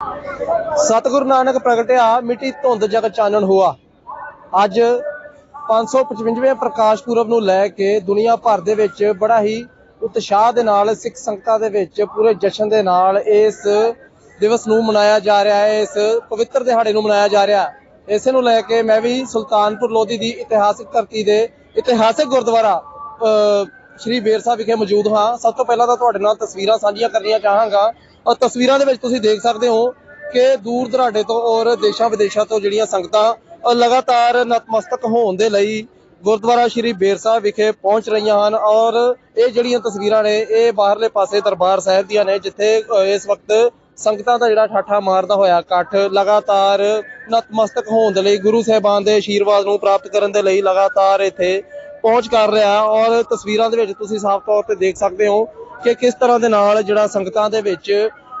ਸਤਿਗੁਰੂ ਨਾਨਕ ਪ੍ਰਗਟਿਆ ਮਿੱਟੀ ਧੁੰਦ ਜਗ ਚਾਨਣ ਹੋਆ। ਅੱਜ 555ਵੇਂ ਪ੍ਰਕਾਸ਼ ਪੁਰਬ ਨੂੰ ਲੈ ਕੇ ਦੁਨੀਆ ਭਰ ਦੇ ਵਿੱਚ ਬੜਾ ਹੀ ਉਤਸ਼ਾਹ ਦੇ ਨਾਲ ਸਿੱਖ ਸੰਗਤਾਂ ਦੇ ਵਿੱਚ ਪੂਰੇ ਜਸ਼ਨ ਦੇ ਨਾਲ ਇਸ ਦਿਵਸ ਨੂੰ ਮਨਾਇਆ ਜਾ ਰਿਹਾ ਹੈ ਇਸ ਪਵਿੱਤਰ ਦਿਹਾੜੇ ਨੂੰ ਮਨਾਇਆ ਜਾ ਰਿਹਾ ਇਸੇ ਨੂੰ ਲੈ ਕੇ ਮੈਂ ਵੀ ਸੁਲਤਾਨਪੁਰ ਲੋਧੀ ਦੀ ਇਤਿਹਾਸਿਕ ਧਰਤੀ ਦੇ ਇਤਿਹਾਸਿਕ ਗੁਰਦੁਆਰਾ ਅ, ਸ਼੍ਰੀ ਬੇਰ ਸਾਹਿਬ ਵਿਖੇ ਮੌਜੂਦ ਹਾਂ। ਸਭ ਤੋਂ ਪਹਿਲਾਂ ਤਾਂ ਤੁਹਾਡੇ ਨਾਲ ਤਸਵੀਰਾਂ ਸਾਂਝੀਆਂ ਕਰਨੀਆਂ ਚਾਹਾਂਗਾ। ਔਰ ਤਸਵੀਰਾਂ ਦੇ ਵਿੱਚ ਤੁਸੀਂ ਦੇਖ ਸਕਦੇ ਹੋ ਕਿ ਦੂਰ ਦਰਾਡੇ ਤੋਂ ਔਰ ਦੇਸ਼ਾਂ ਵਿਦੇਸ਼ਾਂ ਤੋਂ ਜਿਹੜੀਆਂ ਸੰਗਤਾਂ ਲਗਾਤਾਰ ਨਤਮਸਤਕ ਹੋਣ ਦੇ ਲਈ ਗੁਰਦੁਆਰਾ ਸ਼੍ਰੀ ਬੇਰ ਸਾਹਿਬ ਵਿਖੇ ਪਹੁੰਚ ਰਹੀਆਂ ਹਨ। ਔਰ ਇਹ ਜਿਹੜੀਆਂ ਤਸਵੀਰਾਂ ਨੇ, ਇਹ ਬਾਹਰਲੇ ਪਾਸੇ ਦਰਬਾਰ ਸਾਹਿਬ ਦੀਆਂ ਨੇ, ਜਿੱਥੇ ਇਸ ਵਕਤ ਸੰਗਤਾਂ ਦਾ ਜਿਹੜਾ ਠਾਠਾ ਮਾਰਦਾ ਹੋਇਆ ਇਕੱਠ ਲਗਾਤਾਰ ਨਤਮਸਤਕ ਹੋਣ ਦੇ ਲਈ ਗੁਰੂ ਸਾਹਿਬਾਨ ਦੇ ਆਸ਼ੀਰਵਾਦ ਨੂੰ ਪ੍ਰਾਪਤ ਕਰਨ ਦੇ ਲਈ ਲਗਾਤਾਰ ਇੱਥੇ ਪਹੁੰਚ ਕਰ ਰਿਹਾ ਔਰ ਤਸਵੀਰਾਂ ਦੇ ਵਿੱਚ ਤੁਸੀਂ ਸਾਫ਼ ਤੌਰ ਤੇ ਦੇਖ ਸਕਦੇ ਹੋ ਕਿ ਕਿਸ ਤਰ੍ਹਾਂ ਦੇ ਨਾਲ ਜਿਹੜਾ ਸੰਗਤਾਂ ਦੇ ਵਿੱਚ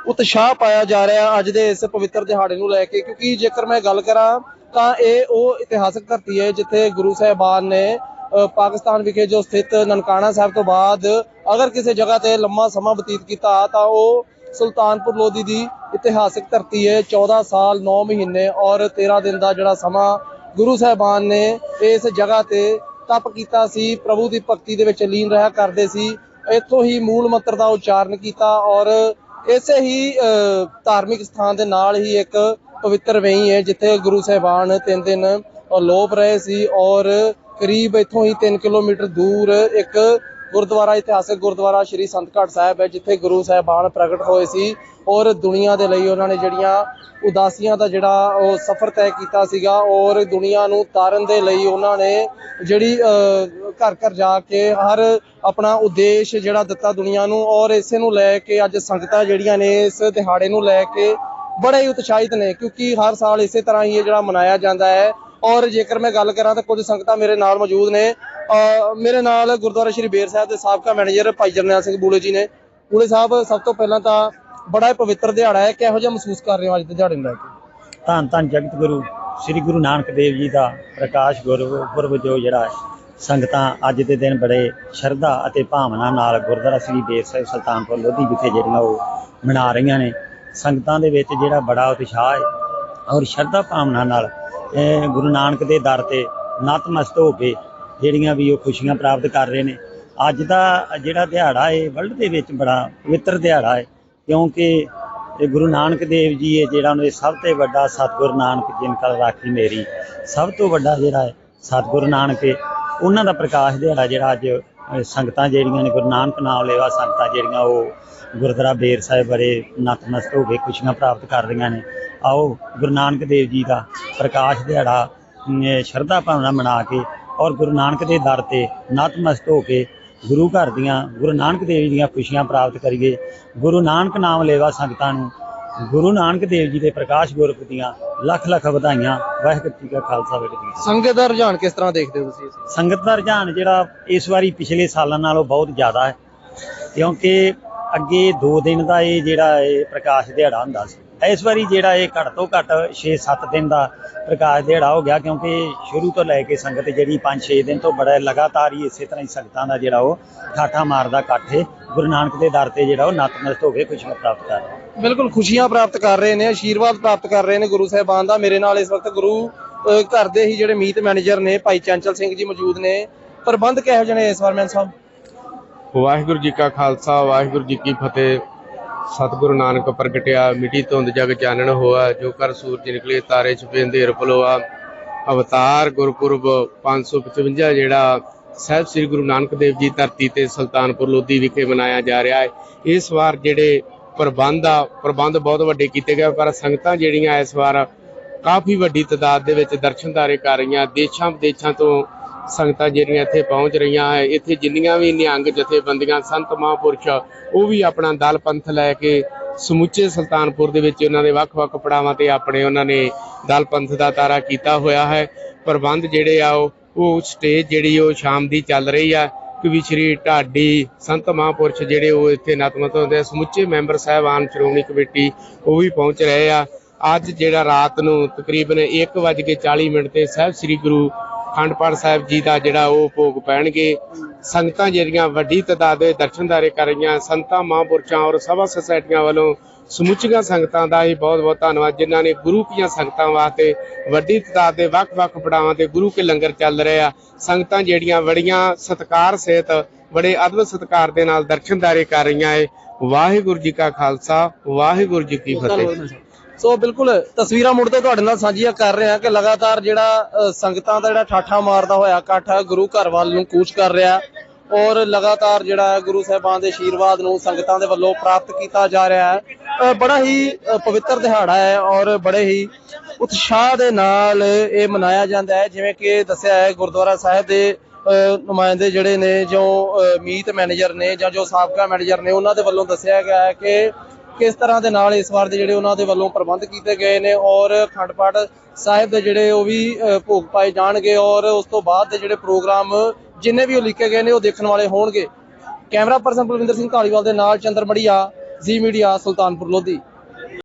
ਉਤਸ਼ਾਹ ਪਾਇਆ ਜਾ ਰਿਹਾ ਅੱਜ ਦੇ ਇਸ ਪਵਿੱਤਰ ਦਿਹਾੜੇ ਨੂੰ ਲੈ ਕੇ, ਕਿਉਂਕਿ ਜੇਕਰ ਮੈਂ ਗੱਲ ਕਰਾਂ ਤਾਂ ਇਹ ਉਹ ਇਤਿਹਾਸਕ ਧਰਤੀ ਹੈ ਜਿੱਥੇ ਗੁਰੂ ਸਾਹਿਬਾਨ ਨੇ ਪਾਕਿਸਤਾਨ ਵਿਖੇ ਜੋ ਸਥਿਤ ਨਨਕਾਣਾ ਸਾਹਿਬ ਤੋਂ ਬਾਅਦ ਅਗਰ ਕਿਸੇ ਜਗ੍ਹਾ ਤੇ ਲੰਮਾ ਸਮਾਂ ਬਤੀਤ ਕੀਤਾ ਤਾਂ ਉਹ ਸੁਲਤਾਨਪੁਰ ਲੋਧੀ ਦੀ ਇਤਿਹਾਸਕ ਧਰਤੀ ਹੈ 14 ਸਾਲ 9 ਮਹੀਨੇ ਔਰ 13 ਦਿਨ ਦਾ ਜਿਹੜਾ ਸਮਾਂ ਗੁਰੂ ਸਾਹਿਬਾਨ ਨੇ ਇਸ ਜਗ੍ਹਾ ਤੇ ਤਪ ਕੀਤਾ ਸੀ ਪ੍ਰਭੂ ਦੀ ਭਗਤੀ ਦੇ ਵਿੱਚ ਲੀਨ ਰਹਾ ਕਰਦੇ ਸੀ ਇੱਥੋਂ ਹੀ ਮੂਲ ਮੰਤਰ ਦਾ ਉਚਾਰਨ ਕੀਤਾ ਔਰ ਇਸੇ ਹੀ ਅ, ਧਾਰਮਿਕ ਸਥਾਨ ਦੇ ਨਾਲ ਹੀ ਇੱਕ ਪਵਿੱਤਰ ਵੇਈ ਹੈ ਜਿੱਥੇ ਗੁਰੂ ਸਾਹਿਬਾਨ ਤਿੰਨ ਦਿਨ ਲੋਪ ਰਹੇ ਸੀ ਔਰ ਕਰੀਬ ਇੱਥੋਂ ਹੀ 3 ਕਿਲੋਮੀਟਰ ਦੂਰ ਇੱਕ ਗੁਰਦੁਆਰਾ ਇਤਿਹਾਸਕ ਗੁਰਦੁਆਰਾ ਸ਼੍ਰੀ ਸੰਤਘਾਟ ਸਾਹਿਬ ਹੈ, ਜਿੱਥੇ ਗੁਰੂ ਸਾਹਿਬਾਨ ਪ੍ਰਗਟ ਹੋਏ ਸੀ ਔਰ ਦੁਨੀਆ ਦੇ ਲਈ ਉਹਨਾਂ ਨੇ ਜਿਹੜੀਆਂ ਉਦਾਸੀਆਂ ਦਾ ਜਿਹੜਾ ਉਹ ਸਫ਼ਰ ਤੈਅ ਕੀਤਾ ਸੀਗਾ ਔਰ ਦੁਨੀਆ ਨੂੰ ਤਾਰਨ ਦੇ ਲਈ ਉਹਨਾਂ ਨੇ ਜਿਹੜੀ ਘਰ ਘਰ ਜਾ ਕੇ ਹਰ ਆਪਣਾ ਉਦੇਸ਼ ਜਿਹੜਾ ਦਿੱਤਾ ਦੁਨੀਆ ਨੂੰ ਔਰ ਇਸੇ ਨੂੰ ਲੈ ਕੇ ਅੱਜ ਸੰਗਤਾਂ ਜਿਹੜੀਆਂ ਨੇ ਇਸ ਦਿਹਾੜੇ ਨੂੰ ਲੈ ਕੇ ਬੜੇ ਹੀ ਉਤਸ਼ਾਹਿਤ ਨੇ, ਕਿਉਂਕਿ ਹਰ ਸਾਲ ਇਸੇ ਤਰ੍ਹਾਂ ਹੀ ਇਹ ਜਿਹੜਾ ਮਨਾਇਆ ਜਾਂਦਾ ਹੈ ਔਰ ਜੇਕਰ ਮੈਂ ਗੱਲ ਕਰਾਂ ਤਾਂ ਕੁਝ ਸੰਗਤਾਂ ਮੇਰੇ ਨਾਲ ਮੌਜੂਦ ਨੇ ਮੇਰੇ ਨਾਲ ਗੁਰਦੁਆਰਾ ਸ਼੍ਰੀ ਬੇਰ ਸਾਹਿਬ ਦੇ ਸਾਬਕਾ ਮੈਨੇਜਰ ਭਾਈ ਜਰਨੈਲ ਸਿੰਘ ਬੂਲੇ ਜੀ ਨੇ। ਬੂਲੇ ਸਾਹਿਬ, ਸਭ ਤੋਂ ਪਹਿਲਾਂ ਤਾਂ ਬੜਾ ਪਵਿੱਤਰ ਦਿਹਾੜਾ ਹੈ, ਕਿਹੋ ਜਿਹਾ ਮਹਿਸੂਸ ਕਰ ਰਹੇ ਹੋ ਅੱਜ ਦੇ ਦਿਹਾੜੇ ਨੂੰ ਲੈ ਕੇ? ਧੰਨ ਧੰਨ ਜਗਤ ਗੁਰੂ, ਸ੍ਰੀ ਗੁਰੂ ਨਾਨਕ ਦੇਵ ਜੀ ਦਾ ਪ੍ਰਕਾਸ਼ ਗੁਰਬ ਜੋ ਜਿਹੜਾ ਸੰਗਤਾਂ ਅੱਜ ਦੇ ਦਿਨ ਬੜੇ ਸ਼ਰਧਾ ਅਤੇ ਭਾਵਨਾ ਨਾਲ ਗੁਰਦੁਆਰਾ ਸ੍ਰੀ ਬੇਰ ਸਾਹਿਬ ਸੁਲਤਾਨਪੁਰ ਲੋਧੀ ਵਿਖੇ ਜਿਹੜੀਆਂ ਉਹ ਮਨਾ ਰਹੀਆਂ ਨੇ। ਸੰਗਤਾਂ ਦੇ ਵਿੱਚ ਜਿਹੜਾ ਬੜਾ ਉਤਸ਼ਾਹ ਹੈ ਔਰ ਸ਼ਰਧਾ ਭਾਵਨਾ ਨਾਲ ਗੁਰੂ ਨਾਨਕ ਦੇ ਦਰ ਤੇ ਨਤਮਸਤ ਹੋ ਕੇ ਜਿਹੜੀਆਂ ਵੀ ਉਹ ਖੁਸ਼ੀਆਂ ਪ੍ਰਾਪਤ ਕਰ ਰਹੇ ਨੇ। ਅੱਜ ਦਾ ਜਿਹੜਾ ਦਿਹਾੜਾ ਹੈ ਵਰਲਡ ਦੇ ਵਿੱਚ ਬੜਾ ਪਵਿੱਤਰ ਦਿਹਾੜਾ ਹੈ ਕਿਉਂਕਿ ਇਹ ਗੁਰੂ ਨਾਨਕ ਦੇਵ ਜੀ ਹੈ ਜਿਹੜਾ ਉਹਨਾਂ ਦੇ ਸਭ ਤੋਂ ਵੱਡਾ ਸਤਿਗੁਰ ਨਾਨਕ ਜਿਨ ਕਲ ਰਾਖੀ ਮੇਰੀ, ਸਭ ਤੋਂ ਵੱਡਾ ਜਿਹੜਾ ਹੈ ਸਤਿਗੁਰ ਨਾਨਕ ਹੈ ਉਹਨਾਂ ਦਾ ਪ੍ਰਕਾਸ਼ ਦਿਹਾੜਾ ਜਿਹੜਾ ਅੱਜ ਸੰਗਤਾਂ ਜਿਹੜੀਆਂ ਨੇ, ਗੁਰੂ ਨਾਨਕ ਨਾਮ ਲੈਵਾ ਸੰਗਤਾਂ ਜਿਹੜੀਆਂ ਉਹ ਗੁਰਦੁਆਰਾ ਬੇਰ ਸਾਹਿਬ ਬਾਰੇ ਨਤਮਸਤ ਹੋ ਕੇ ਖੁਸ਼ੀਆਂ ਪ੍ਰਾਪਤ ਕਰ ਰਹੀਆਂ ਨੇ। ਆਓ ਗੁਰੂ ਨਾਨਕ ਦੇਵ ਜੀ ਦਾ ਪ੍ਰਕਾਸ਼ ਦਿਹਾੜਾ ਸ਼ਰਧਾ ਭਾਵਨਾ ਮਨਾ ਕੇ ਔਰ ਗੁਰੂ ਨਾਨਕ ਦੇ ਦਰ ਤੇ ਨਤਮਸਤ ਹੋ ਕੇ ਗੁਰੂ ਘਰ ਦੀਆਂ ਗੁਰੂ ਨਾਨਕ ਦੇਵ ਜੀ ਦੀਆਂ ਖੁਸ਼ੀਆਂ ਪ੍ਰਾਪਤ ਕਰੀਏ। ਗੁਰੂ ਨਾਨਕ ਨਾਮ ਲੈਵਾ ਸੰਗਤਾਂ ਨੂੰ ਗੁਰੂ ਨਾਨਕ ਦੇਵ ਜੀ ਦੇ ਪ੍ਰਕਾਸ਼ ਗੁਰਪੁਰਬ ਦੀਆਂ ਲੱਖ ਲੱਖ ਵਧਾਈਆਂ। ਵਾਹਿਗੁਰੂ ਜੀ ਕਾ ਖਾਲਸਾ ਵਾਹਿਗੁਰੂ ਜੀ ਸੰਗਤ ਦਾ ਰੁਝਾਨ ਕਿਸ ਤਰ੍ਹਾਂ ਦੇਖਦੇ ਹੋ ਤੁਸੀਂ। ਸੰਗਤ ਦਾ ਰੁਝਾਨ ਜਿਹੜਾ ਇਸ ਵਾਰੀ ਪਿਛਲੇ ਸਾਲਾਂ ਨਾਲੋਂ ਬਹੁਤ ਜ਼ਿਆਦਾ ਹੈ। ਕਿਉਂਕਿ ਅੱਗੇ 2 ਦਿਨ ਦਾ ਇਹ ਜਿਹੜਾ ਇਹ ਪ੍ਰਕਾਸ਼ ਦਿਹਾੜਾ ਹੁੰਦਾ ਸੀ। ਇਸ ਵਾਰੀ ਜਿਹੜਾ ਇਹ ਘੱਟ ਤੋਂ ਘੱਟ 6-7 ਦਿਨ ਦਾ ਪ੍ਰਕਾਸ਼ ਦਿਹਾੜਾ ਹੋ ਗਿਆ ਕਿਉਂਕਿ ਸ਼ੁਰੂ ਤੋਂ ਲੈ ਕੇ ਸੰਗਤ ਜਿਹੜੀ 5-6 ਦਿਨ ਤੋਂ ਬੜਾ ਲਗਾਤਾਰ ਹੀ ਇਸੇ ਤਰ੍ਹਾਂ ਹੀ ਸੰਗਤਾਂ ਦਾ ਜਿਹੜਾ ਉਹ ਠਾਠਾ ਮਾਰਦਾ ਇਕੱਠ ਗੁਰੂ ਨਾਨਕ ਦੇ ਦਰ ਤੇ ਜਿਹੜਾ ਉਹ ਨਤਮਸਤ ਹੋ ਕੇ ਖੁਸ਼ੀਆਂ ਪ੍ਰਾਪਤ ਕਰ ਰਿਹਾ ਬਿਲਕੁਲ ਖੁਸ਼ੀਆਂ ਪ੍ਰਾਪਤ ਕਰ ਰਹੇ ਨੇ ਆਸ਼ੀਰਵਾਦ ਪ੍ਰਾਪਤ ਕਰ ਰਹੇ ਨੇ ਗੁਰੂ ਸਾਹਿਬਾਨ ਦਾ। ਮੇਰੇ ਨਾਲ ਇਸ ਵਕਤ ਗੁਰੂ ਘਰ ਦੇ ਹੀ ਜਿਹੜੇ ਮੀਤ ਮੈਨੇਜਰ ਨੇ ਭਾਈ ਚੰਚਲ ਸਿੰਘ ਜੀ ਮੌਜੂਦ ਨੇ। ਪ੍ਰਬੰਧ ਕਿਹੋ ਜਿਹੇ ਨੇ ਇਸ ਵਾਰ ਮੈਨ ਸਾਹਿਬ? ਵਾਹਿਗੁਰੂ ਜੀ ਕਾ ਖਾਲਸਾ ਵਾਹਿਗੁਰੂ ਜੀ ਕੀ ਫਤਿਹ। ਸਤਿਗੁਰੂ ਨਾਨਕ ਪ੍ਰਗਟਿਆ, ਮਿੱਟੀ ਧੁੰਦ ਜਗ ਚਾਨਣ ਹੋਆ, ਜੋ ਕਰ ਸੂਰਜ ਨਿਕਲੇ, ਤਾਰੇ ਛਪੇ ਅੰਧੇਰ ਪਲੋਆ ਅਵਤਾਰ ਗੁਰਪੁਰਬ 555 ਜਿਹੜਾ ਸਾਹਿਬ ਸ੍ਰੀ ਗੁਰੂ ਨਾਨਕ ਦੇਵ ਜੀ ਧਰਤੀ ਤੇ ਸੁਲਤਾਨਪੁਰ ਲੋਧੀ ਵਿਖੇ ਮਨਾਇਆ ਜਾ ਰਿਹਾ ਹੈ। ਇਸ ਵਾਰ ਜਿਹੜੇ ਪ੍ਰਬੰਧ ਆ, ਪ੍ਰਬੰਧ ਬਹੁਤ ਵੱਡੇ ਕੀਤੇ ਗਏ ਪਰ ਸੰਗਤਾਂ ਜਿਹੜੀਆਂ ਇਸ ਵਾਰ ਕਾਫੀ ਵੱਡੀ ਤਦਾਦ ਦੇ ਵਿੱਚ ਦਰਸ਼ਨਦਾਰੇ ਕਰ ਰਹੀਆਂ। ਦੇਸ਼ਾਂ ਵਿਦੇਸ਼ਾਂ ਤੋਂ ਸੰਗਤਾਂ ਜਿਹੜੀਆਂ ਇੱਥੇ ਪਹੁੰਚ ਰਹੀਆਂ ਹੈ, ਇੱਥੇ ਜਿੰਨੀਆਂ ਵੀ ਨਿਹੰਗ ਜਥੇਬੰਦੀਆਂ, ਸੰਤ ਮਹਾਂਪੁਰਸ਼, ਉਹ ਵੀ ਆਪਣਾ ਦਲ ਪੰਥ ਲੈ ਕੇ ਸਮੁੱਚੇ ਸੁਲਤਾਨਪੁਰ ਦੇ ਵਿੱਚ ਉਹਨਾਂ ਦੇ ਵੱਖ-ਵੱਖ ਪੜਾਵਾਂ ਤੇ ਆਪਣੇ ਉਹਨਾਂ ਨੇ ਦਲ ਪੰਥ ਦਾ ਤਾਰਾ ਕੀਤਾ ਹੋਇਆ ਹੈ। ਪ੍ਰਬੰਧ ਜਿਹੜੇ ਆ ਉਹ ਸਟੇਜ ਜਿਹੜੀ ਉਹ ਸ਼ਾਮ ਦੀ ਚੱਲ ਰਹੀ ਆ, ਕਿ ਵੀ ਸ਼੍ਰੀ ਢਾਡੀ ਸੰਤ ਮਹਾਂਪੁਰਸ਼ ਜਿਹੜੇ ਉਹ ਇੱਥੇ ਨਤਮਤ ਹੁੰਦੇ ਆ, ਸਮੁੱਚੇ ਮੈਂਬਰ ਸਾਹਿਬਾਨ ਸ਼੍ਰੋਮਣੀ ਕਮੇਟੀ, ਉਹ ਵੀ ਪਹੁੰਚ ਰਹੇ ਆ। ਅੱਜ ਜਿਹੜਾ ਰਾਤ ਨੂੰ ਤਕਰੀਬਨ 1:40 ਮਿੰਟ ਤੇ ਸਾਹਿਬ ਸ੍ਰੀ ਗੁਰੂ ਅਖੰਡ ਪਾਠ ਸਾਹਿਬ ਜੀ ਦਾ ਜਿਹੜਾ ਉਹ ਭੋਗ ਪੈਣਗੇ। ਸੰਗਤਾਂ ਜਿਹੜੀਆਂ ਵੱਡੀ ਤਦਾਦ ਦੇ ਦਰਸ਼ਨਦਾਰੇ ਕਰ ਰਹੀਆਂ ਸੰਤਾਂ ਮਹਾਂਪੁਰਸ਼ਾਂ ਔਰ ਸਭਾ ਸੁਸਾਇਟੀਆਂ ਵੱਲੋਂ ਸਮੁੱਚੀਆਂ ਸੰਗਤਾਂ ਦਾ ਹੀ ਬਹੁਤ-ਬਹੁਤ ਧੰਨਵਾਦ ਜਿਨ੍ਹਾਂ ਨੇ ਗੁਰੂ ਕੀਆਂ ਸੰਗਤਾਂ ਵਾਸਤੇ ਵੱਡੀ ਤਾਦਾਦ ਦੇ ਵੱਖ-ਵੱਖ ਪੜਾਵਾਂ ਤੇ ਗੁਰੂ ਕੇ ਲੰਗਰ ਚੱਲ ਰਹੇ। ਆ ਸੰਗਤਾਂ ਜਿਹੜੀਆਂ ਬੜੀਆਂ ਸਤਿਕਾਰ ਸਹਿਤ ਬੜੇ ਅਦਬ ਸਤਿਕਾਰ ਦੇ ਨਾਲ ਦਰਸ਼ਨਦਾਰੇ ਕਰ ਰਹੀਆਂ ਏ। ਵਾਹਿਗੁਰੂ ਜੀ ਕਾ ਖਾਲਸਾ ਵਾਹਿਗੁਰੂ ਜੀ ਕੀ ਫਤਿਹ। ਸੋ ਬਿਲਕੁਲ ਤਸਵੀਰਾਂ ਮੁੜ ਤੋਂ ਤੁਹਾਡੇ ਨਾਲ ਸਾਂਝੀਆਂ ਕਰ ਰਹੇ ਹਾਂ ਕਿ ਲਗਾਤਾਰ ਜਿਹੜਾ ਸੰਗਤਾਂ ਦਾ ਜਿਹੜਾ ਠਾਠਾ ਮਾਰਦਾ ਹੋਇਆ ਇਕੱਠ ਗੁਰੂ ਘਰ ਵੱਲ ਨੂੰ ਕੂਚ ਕਰ ਰਿਹਾ ਔਰ ਲਗਾਤਾਰ ਜਿਹੜਾ ਗੁਰੂ ਸਾਹਿਬਾਨ ਦੇ ਆਸ਼ੀਰਵਾਦ ਨੂੰ ਸੰਗਤਾਂ ਦੇ ਵੱਲੋਂ ਪ੍ਰਾਪਤ ਕੀਤਾ ਜਾ ਰਿਹਾ ਹੈ। ਬੜਾ ਹੀ ਪਵਿੱਤਰ ਦਿਹਾੜਾ ਹੈ ਔਰ ਬੜੇ ਹੀ ਉਤਸ਼ਾਹ ਦੇ ਨਾਲ ਇਹ ਮਨਾਇਆ ਜਾਂਦਾ ਹੈ। ਜਿਵੇਂ ਕਿ ਦੱਸਿਆ ਹੈ ਗੁਰਦੁਆਰਾ ਸਾਹਿਬ ਦੇ ਅ, ਨੁਮਾਇੰਦੇ ਜਿਹੜੇ ਨੇ ਜੋ ਅ, ਮੀਤ ਮੈਨੇਜਰ ਨੇ ਜਾਂ ਜੋ ਸਾਬਕਾ ਮੈਨੇਜਰ ਨੇ ਉਹਨਾਂ ਦੇ ਵੱਲੋਂ ਦੱਸਿਆ ਗਿਆ ਹੈ ਕਿ ਕਿਸ ਤਰ੍ਹਾਂ ਦੇ ਨਾਲ ਇਸ ਵਾਰ ਦੇ ਜਿਹੜੇ ਉਹਨਾਂ ਦੇ ਵੱਲੋਂ ਪ੍ਰਬੰਧ ਕੀਤੇ ਗਏ ਨੇ ਔਰ ਖੰਡ ਪਾਠ ਸਾਹਿਬ ਦੇ ਜਿਹੜੇ ਉਹ ਵੀ ਭੋਗ ਪਾਏ ਜਾਣਗੇ ਔਰ ਉਸ ਤੋਂ ਬਾਅਦ ਦੇ ਜਿਹੜੇ ਪ੍ਰੋਗਰਾਮ ਜਿੰਨੇ ਵੀ ਉਹ ਲਿਖੇ ਗਏ ਨੇ ਉਹ ਦੇਖਣ ਵਾਲੇ ਹੋਣਗੇ। ਕੈਮਰਾ ਪਰਸਨ ਬਲਵਿੰਦਰ ਸਿੰਘ ਢਾਲੀਵਾਲ ਦੇ ਨਾਲ ਚੰਦਰ ਮੜੀਆ ਜ਼ੀ ਮੀਡੀਆ, ਸੁਲਤਾਨਪੁਰ ਲੋਧੀ।